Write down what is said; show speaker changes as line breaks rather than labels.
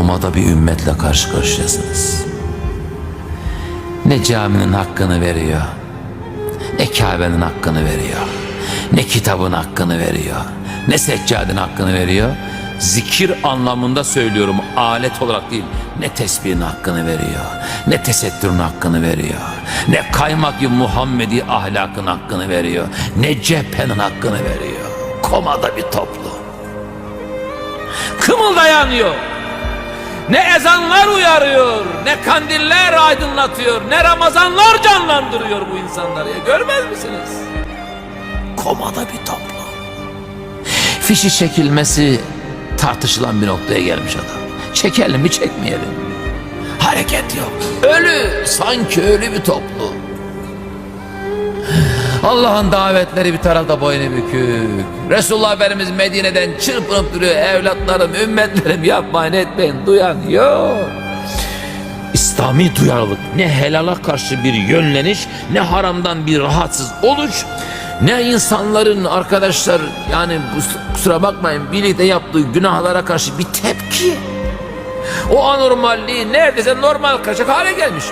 komada bir ümmetle karşı karşıyasınız. Ne caminin hakkını veriyor, ne Kabe'nin hakkını veriyor, ne kitabın hakkını veriyor, ne seccadenin hakkını veriyor. Zikir anlamında söylüyorum, alet olarak değil. Ne tesbihin hakkını veriyor, ne tesettürün hakkını veriyor, ne kaymak Muhammedi ahlakın hakkını veriyor, ne cephenin hakkını veriyor. Komada bir toplum. Kımıldayanıyor. Ne ezanlar uyarıyor, ne kandiller aydınlatıyor, ne Ramazanlar canlandırıyor bu insanları. Ya görmez misiniz? Komada bir toplum. Fişi çekilmesi tartışılan bir noktaya gelmiş adam. Çekelim mi çekmeyelim? Hareket yok. Ölü, sanki ölü bir toplum. Allah'ın davetleri bir tarafta boynu bükük. Resulullah Efendimiz Medine'den çırpınıp duruyor. Evlatlarım, ümmetlerim yapmayın etmeyin. Duyan yok. İslami duyarlılık ne helala karşı bir yönleniş ne haramdan bir rahatsız oluş ne insanların arkadaşlar yani kusura bakmayın birlikte yaptığı günahlara karşı bir tepki. O anormalliği neredeyse normal kaçak hale gelmiş.